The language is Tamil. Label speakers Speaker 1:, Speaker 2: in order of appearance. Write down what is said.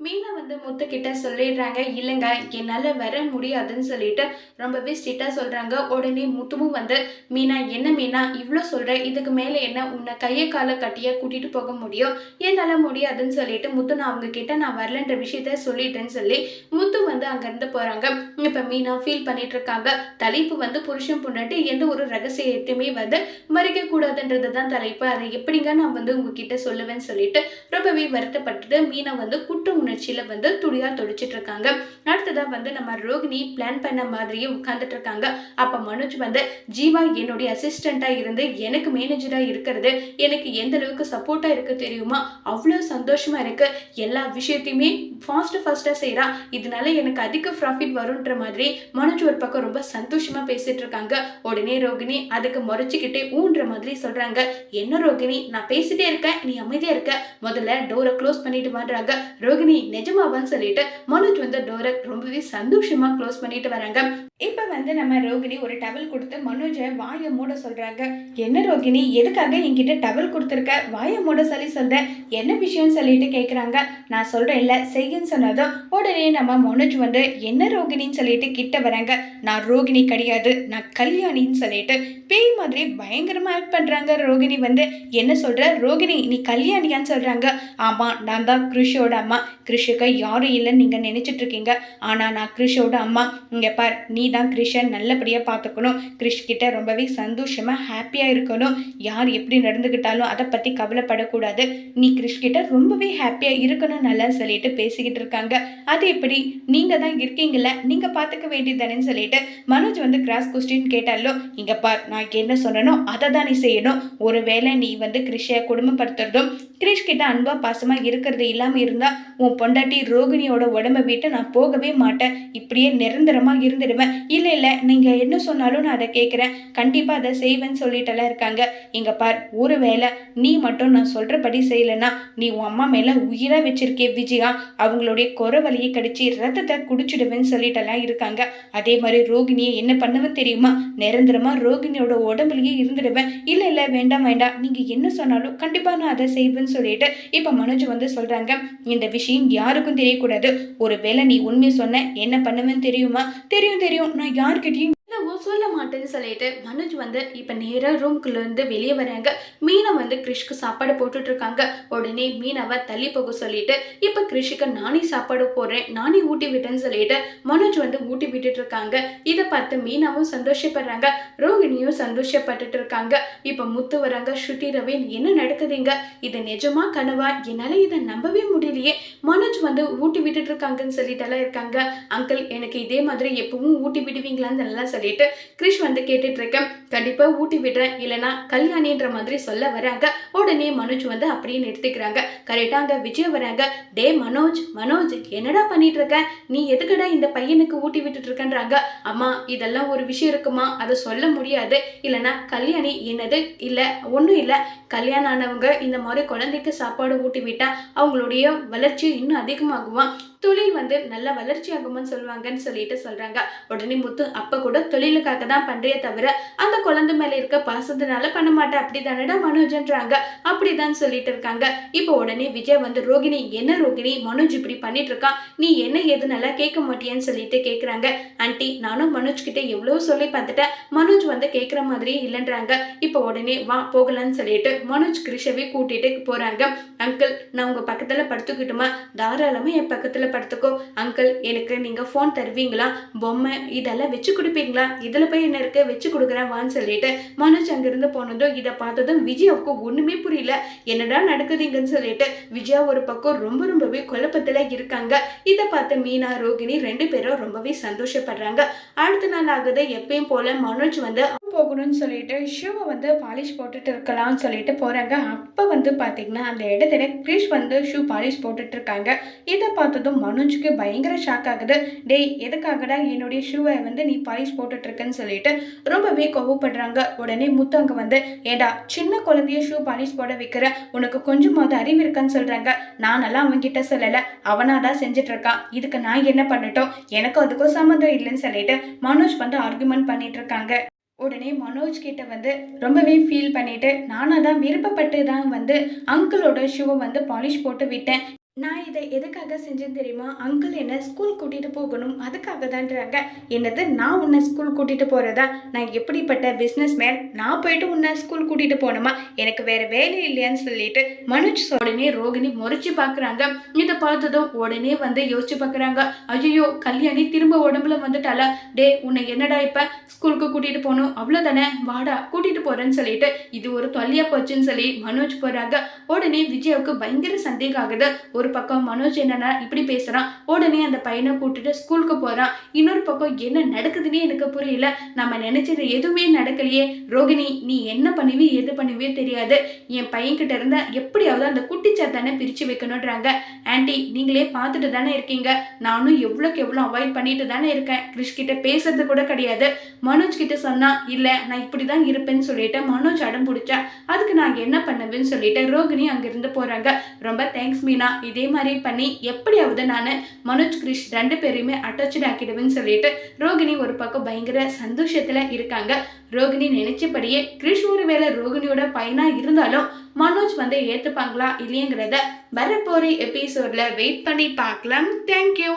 Speaker 1: மீனை வந்து முத்துக்கிட்ட சொல்லிடுறாங்க இல்லைங்க என்னால் வர முடியாதுன்னு சொல்லிட்டு ரொம்பவே ஸ்ட்ரிக்டாக சொல்கிறாங்க உடனே முத்துவும் வந்து மீனா என்ன மீனா இவ்வளோ சொல்கிற இதுக்கு மேலே என்ன உன்னை கையை காலை கட்டியே கூட்டிகிட்டு போக முடியும்? என்னால் முடியாதுன்னு சொல்லிட்டு முத்து நான் அவங்க கிட்ட நான் வரலன்ற விஷயத்த சொல்லிட்டேன்னு சொல்லி முத்து வந்து அங்கேருந்து போகிறாங்க இப்போ மீனா ஃபீல் பண்ணிட்டு இருக்காங்க தலைப்பு வந்து புருஷன் பொண்டாட்டி எந்த ஒரு ரகசியத்தையுமே வந்து மறைக்க கூடாதுன்றது தான் தலைப்பு. அதை எப்படிங்க நான் வந்து உங்ககிட்ட சொல்லுவேன்னு சொல்லிட்டு ரொம்பவே வருத்தப்பட்டது மீனா வந்து குற்ற உணர்ச்சியில் வந்து துடியாக துடிச்சிட்டு இருக்காங்க அடுத்ததா வந்து நம்ம ரோகிணி பிளான் பண்ண மாதிரியே உட்கார்ந்துட்டு இருக்காங்க அப்ப மனோஜ் வந்து ஜீவா என்னுடைய அசிஸ்டண்டா இருந்து எனக்கு மேனேஜரா இருக்கிறது. எனக்கு எந்த அளவுக்கு சப்போர்ட்டா இருக்கு தெரியுமா? அவ்வளோ சந்தோஷமா இருக்கு. எல்லா விஷயத்தையுமே ஃபாஸ்ட் ஃபாஸ்டா செய்கிறா இதனால எனக்கு அதிக ப்ராஃபிட் வரும்ன்ற மாதிரி மனோஜ் ஒரு பக்கம் ரொம்ப சந்தோஷமா பேசிட்டு இருக்காங்க உடனே ரோகிணி அதுக்கு முறைச்சிக்கிட்டே ஊன்ற மாதிரி சொல்றாங்க. என்ன ரோகிணி? நான் பேசிட்டே இருக்கேன். நீ அமைதியா இருக்க. முதல்ல டோரை க்ளோஸ் பண்ணிட்டு வர்றாங்க ரோகிணி நிஜமாவான்னு சொல்லிட்டு மனோஜ் வந்து டோரை ரொம்பவே சந்தோஷமா க்ளோஸ் பண்ணிட்டு வராங்க. இப்போ வந்து நம்ம ரோகிணி ஒரு டவல் கொடுத்து மனோஜை வாயை மூட சொல்கிறாங்க என்ன ரோகிணி எதுக்காக என்கிட்ட டவல் கொடுத்துருக்க? வாயை மூட சொல்லி சொல்றேன் என்ன விஷயம்னு சொல்லிட்டு கேட்குறாங்க நான் சொல்கிறேன் இல்லை செய்யுன்னு சொன்னதும் உடனே நம்ம மனோஜ் வந்து என்ன ரோகிணின்னு சொல்லிட்டு கிட்ட வராங்க. நான் ரோகிணி கிடையாது நான் கல்யாணின்னு சொல்லிட்டு பேய் மாதிரி பயங்கரமாக ஆக்ட் பண்ணுறாங்க ரோகிணி வந்து. என்ன சொல்கிற ரோகிணி நீ கல்யாணியான்னு சொல்கிறாங்க ஆமாம் நான் தான் கிருஷியோட அம்மா. கிருஷிக்கு யாரும் இல்லைன்னு நீங்கள் நினச்சிட்ருக்கீங்க இருக்கீங்க. நான் கிருஷியோட அம்மா. இங்கே பார் நீ தான் கிருஷை நல்லபடியாக பார்த்துக்கணும் கிருஷ் கிட்ட ரொம்பவே சந்தோஷமாக ஹாப்பியாக இருக்கணும். யார் எப்படி நடந்துக்கிட்டாலும் அதை பற்றி கவலைப்படக்கூடாது. நீ கிருஷ் கிட்ட ரொம்பவே ஹாப்பியாக இருக்கணும் நல்லா சொல்லிட்டு பேசிக்கிட்டு இருக்காங்க. அது எப்படி? நீங்கள் தான் இருக்கீங்கள நீங்கள் பார்த்துக்க வேண்டியதானேன்னு சொல்லிட்டு மனோஜ் வந்து கிராஸ் கொஸ்டின் கேட்டாலோ இங்கே பார் நான் என்ன சொன்னனோ அதை தான் நீ செய்யணும். ஒருவேளை நீ வந்து கிருஷியை குடும்பப்படுத்துறதும் கிரீஷ் கிட்ட அன்பா பாசமா இருக்கிறது இல்லாம இருந்தா உன் பொண்டாட்டி ரோகிணியோட உடம்ப விட்டு நான் போகவே மாட்டேன். இப்படியே நிரந்தரமா இருந்துடுவேன். இல்ல இல்ல நீங்க என்ன சொன்னாலும் நான் அதை கேட்குறேன் கண்டிப்பா அதை செய்வேன்னு சொல்லிட்டெல்லாம் இருக்காங்க. இங்க பார் ஒரு வேலை நீ மட்டும் நான் சொல்றபடி செய்யலைன்னா நீ உன் அம்மா மேல உயிரா வச்சிருக்கே விஜயா. அவங்களுடைய குறை வலியை கடிச்சு ரத்தத்தை குடிச்சிடுவேன்னு சொல்லிட்டெல்லாம் இருக்காங்க. அதே மாதிரி ரோகிணியை என்ன பண்ணுவேன் தெரியுமா? நிரந்தரமா ரோகிணியோட உடம்புலயே இருந்துடுவேன். இல்ல இல்ல வேண்டாம் வேண்டாம். நீங்க என்ன சொன்னாலும் கண்டிப்பா நான் அதை செய்வேன் செய்வேன்னு சொல்லிட்டு இப்ப மனோஜ் வந்து சொல்றாங்க இந்த விஷயம் யாருக்கும் தெரியக்கூடாது. ஒரு வேளை நீ உண்மை சொன்ன என்ன பண்ணுவேன்னு தெரியுமா? தெரியும் தெரியும். நான் யார்கிட்டையும் என்னவோ சொல்ல மாட்டேன்னு சொல்லிட்டு மனோஜ் வந்து இப்போ நேராக ரூம்குள்ளேருந்து வெளியே வராங்க. மீனை வந்து கிறிஷ்க்கு சாப்பாடு போட்டுட்ருக்காங்க உடனே மீனவை தள்ளி போக சொல்லிட்டு இப்போ கிறிஷுக்கு நானே சாப்பாடு போடுறேன். நானே ஊட்டி விட்டேன்னு சொல்லிட்டு மனோஜ் வந்து ஊட்டி விட்டுட்டு இருக்காங்க. இதை பார்த்து மீனாவும் சந்தோஷப்படுறாங்க. ரோகிணியும் சந்தோஷப்பட்டுட்டு இருக்காங்க. இப்போ முத்து வராங்க ஸ்ருதி ரவீன் என்ன நடக்குதுங்க? இது நிஜமா கனவா? என்னால் இதை நம்பவே முடியலையே. மனோஜ் வந்து ஊட்டி விட்டுட்டு இருக்காங்கன்னு சொல்லிட்டெல்லாம் இருக்காங்க. அங்கிள் எனக்கு இதே மாதிரி எப்பவும் ஊட்டி விடுவீங்களான்னு எல்லாம் சொல்லிட்டு கிரிஷ் வந்து கேட்டுட்டு இருக்கேன். கண்டிப்பாக ஊட்டி விடுறேன். இல்லைன்னா கல்யாணின்ற மாதிரி சொல்ல வராங்க. உடனே மனோஜ் வந்து அப்படியே நிறுத்திக்கிறாங்க. கரெக்டாக அங்கே விஜய் வராங்க. டே மனோஜ் மனோஜ் என்னடா பண்ணிட்டு இருக்க? நீ எதுக்குடா இந்த பையனுக்கு ஊட்டி விட்டுட்டு இருக்கன்றாங்க. அம்மா இதெல்லாம் ஒரு விஷயம் இருக்குமா? அதை சொல்ல முடியாது. இல்லைன்னா கல்யாணி என்னது? இல்லை ஒன்றும் இல்லை. கல்யாணம் ஆனவங்க இந்த மாதிரி குழந்தைக்கு சாப்பாடு ஊட்டி விட்டா அவங்களுடைய வளர்ச்சி இன்னும் அதிகமாகுமா? தொழில் வந்து நல்ல வளர்ச்சி ஆகும்னு சொல்லுவாங்கன்னு சொல்லிட்டு சொல்றாங்க. உடனே முத்து அப்ப கூட தொழிலுக்காக தான் பண்றே தவிர அந்த குழந்தை மேல இருக்க பாசத்தினால பண்ண மாட்டேன் அப்படிதானடா மனோஜன்றாங்க. அப்படிதான் சொல்லிட்டு இருக்காங்க. இப்போ உடனே விஜய் வந்து ரோகிணி என்ன ரோகிணி? மனோஜ் இப்படி பண்ணிட்டு இருக்கான். நீ என்ன எது நல்லா கேட்க மாட்டியான்னு சொல்லிட்டு கேக்குறாங்க. ஆன்ட்டி நானும் மனோஜ் கிட்ட எவ்வளவு சொல்லி பார்த்துட்டேன். மனோஜ் வந்து கேட்குற மாதிரியே இல்லைன்றாங்க. இப்போ உடனே வா போகலான்னு சொல்லிட்டு மனோஜ் கிருஷவே கூட்டிட்டு போறாங்க. அங்கிள் நான் உங்க பக்கத்துல படுத்துக்கிட்டுமா? தாராளமா என் பக்கத்துல படுத்துக்கோ அங்கிள் எனக்கு நீங்கள் ஃபோன் தருவீங்களா? பொம்மை இதெல்லாம் வச்சு கொடுப்பீங்களா? இதில் போய் என்ன இருக்கு? வச்சு கொடுக்குறேன் வான்னு சொல்லிட்டு மனோஜ் அங்கிருந்து போனதும் இதை பார்த்ததும் விஜயாவுக்கு ஒன்றுமே புரியல. என்னடா நடக்குதுங்கன்னு சொல்லிட்டு விஜயா ஒரு பக்கம் ரொம்ப ரொம்பவே குழப்பத்தில் இருக்காங்க. இதை பார்த்து மீனா ரோகிணி ரெண்டு பேரும் ரொம்பவே சந்தோஷப்படுறாங்க. அடுத்த நாள் ஆகுது எப்பயும் போல மனோஜ் வந்து போகணும்னு சொல்லிட்டு ஷூவை வந்து பாலிஷ் போட்டுட்டு இருக்கலாம்னு சொல்லிட்டு போகிறாங்க அப்போ வந்து பார்த்தீங்கன்னா அந்த இடத்துல கிரீஷ் வந்து ஷூ பாலிஷ் போட்டுட்டு இருக்காங்க. இதை பார்த்ததும் மனோஜுக்கு பயங்கர ஷாக் ஆகுது. டேய் எதுக்காகடா என்னுடைய ஷூவை வந்து நீ பாலிஷ் போட்டுட்டு இருக்கன்னு சொல்லிட்டு ரொம்பவே கோவப்படுறாங்க. உடனே முத்தவங்க வந்து ஏடா சின்ன குழந்தைய ஷூ பாலிஷ் போட வைக்கிற? உனக்கு கொஞ்சமாவது அறிவு இருக்கான்னு சொல்கிறாங்க நானெல்லாம் அவன்கிட்ட சொல்லலை. அவனாக தான் செஞ்சுட்டு இருக்கான். இதுக்கு நான் என்ன பண்ணட்டும்? எனக்கும் அதுக்கும் சம்மந்தம் இல்லைன்னு சொல்லிட்டு மனோஜ் வந்து ஆர்குமெண்ட் பண்ணிட்டு இருக்காங்க. உடனே மனோஜ் கிட்ட வந்து ரொம்பவே ஃபீல் பண்ணிட்டு நானாக தான் விருப்பப்பட்டு தான் வந்து அங்கிளோட ஷூவை வந்து பாலிஷ் போட்டு விட்டேன். நான் இதை எதுக்காக செஞ்சேன்னு தெரியுமா? அங்கிள் என்னை ஸ்கூல் கூட்டிகிட்டு போகணும் அதுக்காக தான்றாங்க என்னது நான் உன்னை ஸ்கூல் கூட்டிகிட்டு போகிறதா நான் எப்படிப்பட்ட பிஸ்னஸ் மேன் நான் போயிட்டு உன்னை ஸ்கூல் கூட்டிகிட்டு போகணுமா? எனக்கு வேறு வேலை இல்லையான்னு சொல்லிட்டு மனுஜ் உடனே ரோகிணி முறைச்சி பார்க்குறாங்க இதை பார்த்ததும் உடனே வந்து யோசிச்சு பார்க்குறாங்க ஐயோ கல்யாணி திரும்ப உடம்புல வந்துட்டால டே உன்னை என்னடா இப்போ ஸ்கூலுக்கு கூட்டிகிட்டு போகணும்? அவ்வளோதானே வாடா கூட்டிகிட்டு போகிறேன்னு சொல்லிட்டு இது ஒரு தொல்லையாக போச்சுன்னு சொல்லி மனோஜ் போகிறாங்க உடனே விஜயாவுக்கு பயங்கர சந்தேகம் ஆகுது. ஒரு பக்கம் மனோஜ் என்னன்னா இப்படி பேசுறான். உடனே அந்த பையனை கூட்டிட்டு ஸ்கூலுக்கு போறான். இன்னொரு பக்கம் என்ன நடக்குதுன்னே எனக்கு புரியல. நம்ம நினைச்சது எதுவுமே நடக்கலையே. ரோகிணி நீ என்ன பண்ணுவே எது பண்ணுவே தெரியாது. என் பையன்கிட்ட இருந்தா எப்படியாவது அந்த குட்டிச்சாத்தானே பிரிச்சு வைக்கணுன்றாங்க ஆண்டி நீங்களே பார்த்துட்டு தானே இருக்கீங்க. நானும் எவ்வளோக்கு எவ்வளோ அவாய்ட் பண்ணிட்டு தானே இருக்கேன். கிறிஷ் கிட்ட பேசுறது கூட கிடையாது. மனோஜ் கிட்ட சொன்னா இல்லை நான் இப்படி தான் இருப்பேன்னு சொல்லிட்டு மனோஜ் அடம் பிடிச்சா அதுக்கு நான் என்ன பண்ணுவேன்னு சொல்லிட்டு ரோகிணி அங்கிருந்து போறாங்க. ரொம்ப தேங்க்ஸ் மீனா. இது மாதிரி பண்ணி எப்படியாவது நான் மனோஜ் கிரிஷ் ரெண்டு பேரையுமே அட்டாச்சு ஆக்கிடுவேன்னு சொல்லிட்டு ரோகிணி ஒரு பக்கம் பயங்கர சந்தோஷத்தில் இருக்காங்க. ரோகிணி நினைச்சபடியே கிரிஷ் ஒருவேளை ரோகிணியோட பையனா இருந்தாலும் மனோஜ் வந்து ஏத்துப்பாங்களா இல்லையங்கிறத வரப்போற எபிசோட்ல வெயிட் பண்ணி பார்க்கலாம். தேங்க்யூ